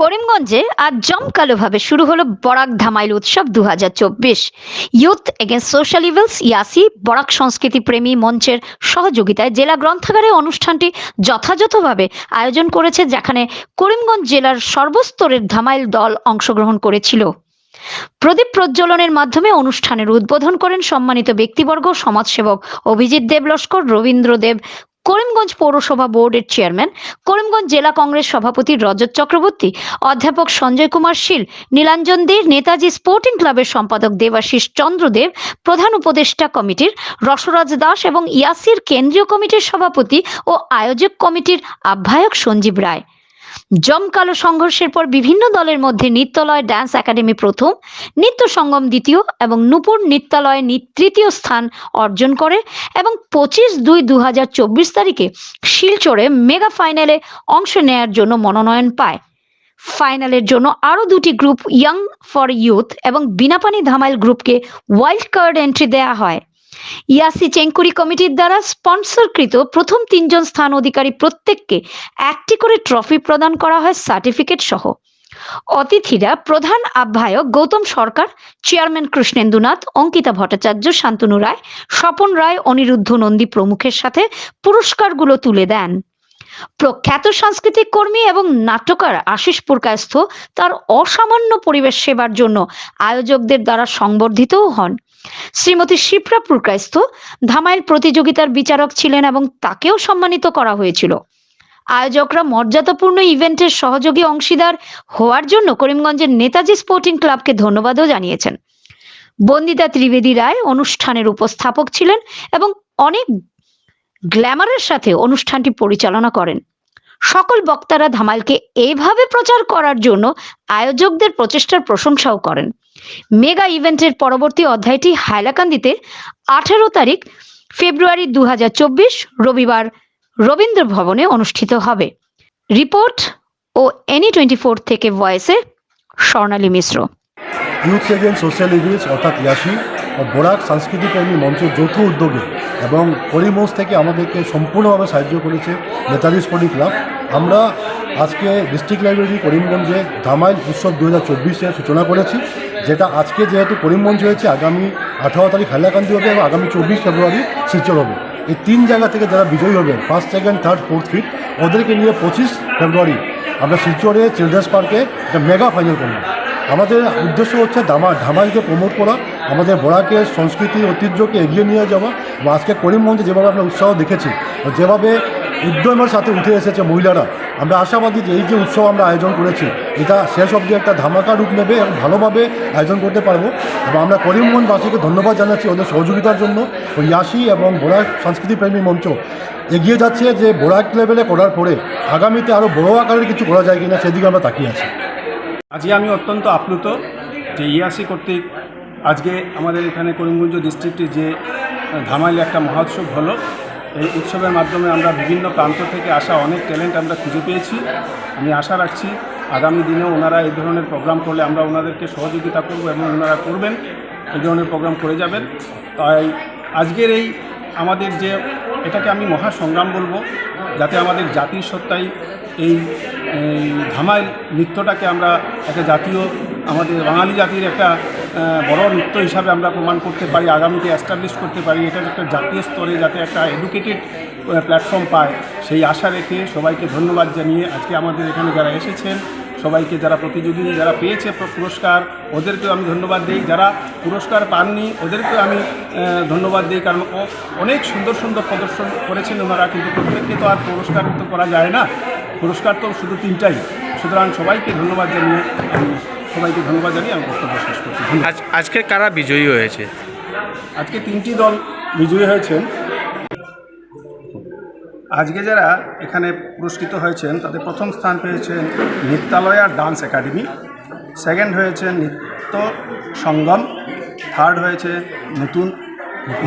করিমগঞ্জে আজ জমকালোভাবে শুরু হলো বরাক ধামাইল উৎসব দু ইউথ এগেন্স্ট সোশ্যাল ইভেলস ইয়াসি, বরাক সংস্কৃতি প্রেমী মঞ্চের সহযোগিতায় জেলা গ্রন্থাগারে অনুষ্ঠানটি যথাযথভাবে আয়োজন করেছে, যেখানে করিমগঞ্জ জেলার সর্বস্তরের ধামাইল দল অংশগ্রহণ করেছিল। প্রদীপ প্রজ্বলনের মাধ্যমে অনুষ্ঠানের উদ্বোধন করেন সম্মানিত ব্যক্তিবর্গ, সমাজসেবক অভিজিৎ দেব লস্কর রবীন্দ্র দেব করিমগঞ্জ পৌরসভা বোর্ডের চেয়ারম্যান, করিমগঞ্জ জেলা কংগ্রেস সভাপতি রজত চক্রবর্তী, অধ্যাপক সঞ্জয় কুমার শীল, নীলাঞ্জন দে, নেতাজি স্পোর্টিং ক্লাবের সম্পাদক দেবাশিস চন্দ্র দেব প্রধান উপদেষ্টা কমিটির রসরাজ দাস এবং ইয়াসির কেন্দ্রীয় কমিটির সভাপতি ও আয়োজক কমিটির আহ্বায়ক সঞ্জীব রায়। জমকালো সংঘর্ষের পর বিভিন্ন দলের মধ্যে নৃত্যালয় ড্যান্স একাডেমি প্রথম, নৃত্য সঙ্গম দ্বিতীয় এবং নূপুর নৃত্যালয় তৃতীয় স্থান অর্জন করে এবং পঁচিশ দুই দু তারিখে শিলচরে মেগা ফাইনালে অংশ নেয়ার জন্য মনোনয়ন পায়। ফাইনালের জন্য আরও দুটি গ্রুপ, ইয়াং ফর ইউথ এবং বিনাপানি ধামাইল গ্রুপকে ওয়াইল্ড কার্ড এন্ট্রি দেওয়া হয়। ইয়াসি চেঙ্কুরি কমিটির দ্বারা স্পন্সরকৃত প্রথম তিনজন স্থান অধিকারী প্রত্যেককে একটি করে ট্রফি প্রদান করা হয় সার্টিফিকেট সহ। অতিথিরা প্রধান আহ্বায়ক গৌতম সরকার, চেয়ারম্যান কৃষ্ণেন্দুনাথ, অঙ্কিতা ভট্টাচার্য, শান্তনু রায়, স্বপন রায়, অনিরুদ্ধ নন্দী প্রমুখের সাথে পুরস্কারগুলো তুলে দেন। প্রখ্যাত সাংস্কৃতিক কর্মী এবং নাট্যকার আশিস পুরকায়স্থ তার অসামান্য পরিবেশ সেবার জন্য আয়োজকদের দ্বারা সংবর্ধিতও হন। শ্রীমতী শিপ্রা পুরকায়স্থ ধামাইল প্রতিযোগিতার বিচারক ছিলেন এবং তাকেও সম্মানিত করা হয়েছিল। আয়োজকরা মর্যাদাপূর্ণ ইভেন্টের সহযোগী অংশীদার হওয়ার জন্য করিমগঞ্জের নেতাজি স্পোর্টিং ক্লাবকে ধন্যবাদও জানিয়েছেন। বন্দিতা ত্রিবেদী রায় অনুষ্ঠানের উপস্থাপক ছিলেন এবং অনেক গ্ল্যামারের সাথে অনুষ্ঠানটি পরিচালনা করেন। সকল বক্তারা ধামাইলকে এইভাবে প্রচার করার জন্য আয়োজকদের প্রচেষ্টার প্রশংসাও করেন। মেগা ইভেন্টের পরবর্তী অধ্যায়টি হাইলাকান্দিতে আঠেরো তারিখ, ফেব্রুয়ারি দু রবিবার রবীন্দ্র ভবনে অনুষ্ঠিত হবে। রিপোর্ট ও এনি টোয়েন্টি ফোর থেকে ভয়েসে Swarnali Mishra. Youth social events অর্থাৎ ইয়াসি, ও বোরাক সাংস্কৃতিক কর্মী মঞ্চের যৌথ উদ্যোগে এবং করিমগঞ্জ থেকে আমাদেরকে সম্পূর্ণভাবে সাহায্য করেছে নেতাজি স্পোর্টিং ক্লাব। আমরা আজকে ডিস্ট্রিক্ট লাইব্রেরি করিমগঞ্জে ধামাইল উৎসব দু হাজার চব্বিশের সূচনা করেছি, যেটা আজকে যেহেতু করিমগঞ্জ হয়েছে, আগামী আঠারো তারিখ হাইলাকান্দি হবে এবং আগামী চব্বিশ ফেব্রুয়ারি শিলচর হবে। এই তিন জায়গা থেকে যারা বিজয়ী হবে first second third fourth fifth ওদেরকে নিয়ে পঁচিশ ফেব্রুয়ারি আমরা শিলচরে চিলড্রেন্স পার্কে একটা মেগা ফাইনাল করব। আমাদের উদ্দেশ্য হচ্ছে ধামা ধামাইলকে প্রমোট করা আমাদের বড়াকে সংস্কৃতি, ঐতিহ্যকে এগিয়ে নিয়ে যাওয়া এবং আজকে করিমগঞ্জে যেভাবে আমরা উৎসাহ দেখেছি যেভাবে উদ্যমের সাথে উঠে এসেছে মহিলারা, আমরা আশাবাদী যে এই যে উৎসব আমরা আয়োজন করেছি, এটা শেষ অবধি একটা ধামাকা রূপ নেবে এবং ভালোভাবে আয়োজন করতে পারব। এবং আমরা করিমগঞ্জবাসীকে ধন্যবাদ জানাচ্ছি ওদের সহযোগিতার জন্য। ওই ইয়াসি এবং বোরাক সংস্কৃতিপ্রেমী মঞ্চ এগিয়ে যাচ্ছে যে বোরাক লেভেলে করার পরে আগামীতে আরও বড় আকারের কিছু করা যায় কিনা সেদিকে আমরা তাকিয়ে আছি। আজকে আমি অত্যন্ত আপ্লুত যে ইয়াসি কর্তৃক আজকে আমাদের এখানে করিমগঞ্জ ডিস্ট্রিক্টে যে ধামাইলে একটা মহোৎসব হলো, এই উৎসবের মাধ্যমে আমরা বিভিন্ন প্রান্ত থেকে আসা অনেক ট্যালেন্ট আমরা খুঁজে পেয়েছি। আমি আশা রাখছি আগামী দিনেও ওনারা এই ধরনের প্রোগ্রাম করলে আমরা ওনাদেরকে সহযোগিতা করব এবং ওনারা করবেন, এই ধরনের প্রোগ্রাম করে যাবেন। তাই আজকের এই আমাদের যে, এটাকে আমি মহা সংগ্রাম বলব, যাতে আমাদের জাতির সত্তায় এই ধামাইল নৃত্যটাকে আমরা একটা জাতীয়, আমাদের বাঙালি জাতির একটা বড় নৃত্য হিসাবে আমরা প্রমাণ করতে পারি, আগামীতে অ্যাস্টাবলিশ করতে পারি। এটা একটা জাতীয় স্তরে যাতে একটা এডুকেটেড প্ল্যাটফর্ম পায়, সেই আশা রেখে সবাইকে ধন্যবাদ জানিয়ে আজকে আমাদের এখানে যারা এসেছেন, সবাইকে যারা প্রতিযোগী যারা পেয়েছে পুরস্কার, ওদেরকেও আমি ধন্যবাদ দিই। যারা পুরস্কার পাননি, ওদেরকেও আমি ধন্যবাদ দিই। কারণ অনেক সুন্দর সুন্দর প্রদর্শন করেছেন ওনারা, কিন্তু প্রত্যেককে তো আর পুরস্কার তো করা যায় না। পুরস্কার তো শুধু তিনটাই। সুতরাং সবাইকে ধন্যবাদ জানিয়ে আমি সবাইকে ধন্যবাদ জানিয়ে আমি বক্তব্য শেষ করছি। আজকে কারা বিজয়ী হয়েছে? আজকে তিনটি দল বিজয়ী হয়েছেন। আজকে যারা এখানে পুরস্কৃত হয়েছেন তাদের প্রথম স্থান পেয়েছেন নৃত্যালয় আর ডান্স একাডেমি সেকেন্ড হয়েছে নৃত্য সঙ্গম থার্ড হয়েছে নতুন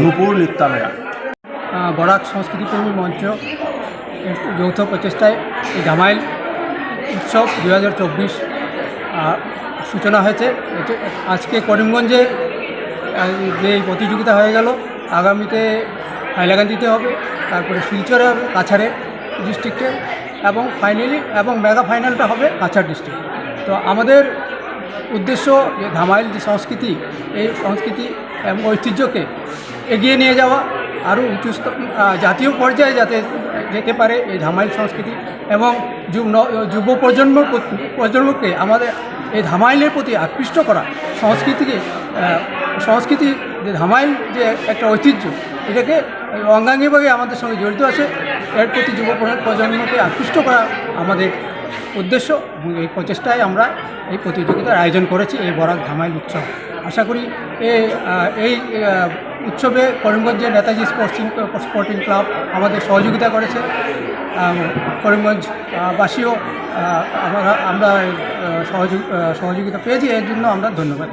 নুপুর নৃত্যালয়া। বরাক সংস্কৃতিপ্রেমী মঞ্চ যৌথ প্রচেষ্টায় এই ধামাইল উৎসব দু হাজার চব্বিশ সূচনা হয়েছে। আজকে করিমগঞ্জে যে প্রতিযোগিতা হয়ে গেল, আগামীতে হাইলাকান্দিতে হবে, তারপরে শিলচর হবে, কাছাড়ে ডিস্ট্রিক্টে এবং ফাইনালি এবং মেগা ফাইনালটা হবে কাছাড় ডিস্ট্রিক্ট তো আমাদের উদ্দেশ্য যে ধামাইল যে সংস্কৃতি, এই সংস্কৃতি এবং ঐতিহ্যকে এগিয়ে নিয়ে যাওয়া, আরও উঁচু জাতীয় পর্যায়ে যাতে যেতে পারে এই ধামাইল সংস্কৃতি এবং যুব প্রজন্ম, প্রজন্মকে আমাদের এই ধামাইলের প্রতি আকৃষ্ট করা সংস্কৃতিকে সংস্কৃতি যে ধামাইল যে একটা ঐতিহ্য এটাকে অঙ্গাঙ্গিভাবে আমাদের সঙ্গে জড়িত আছে এর প্রতি যুব প্র- প্রজন্মকে আকৃষ্ট করা আমাদের উদ্দেশ্য এবং এই প্রচেষ্টায় আমরা এই প্রতিযোগিতার আয়োজন করেছি এই বরাক ধামাইল উৎসব। আশা করি এই উৎসবে করিমগঞ্জের নেতাজি স্পোর্টিং স্পোর্টিং ক্লাব আমাদের সহযোগিতা করেছে। আহ, করিমগঞ্জ বাসীও আমরা আমরা সহযোগিতা পেয়েছি এর জন্য আমরা ধন্যবাদ।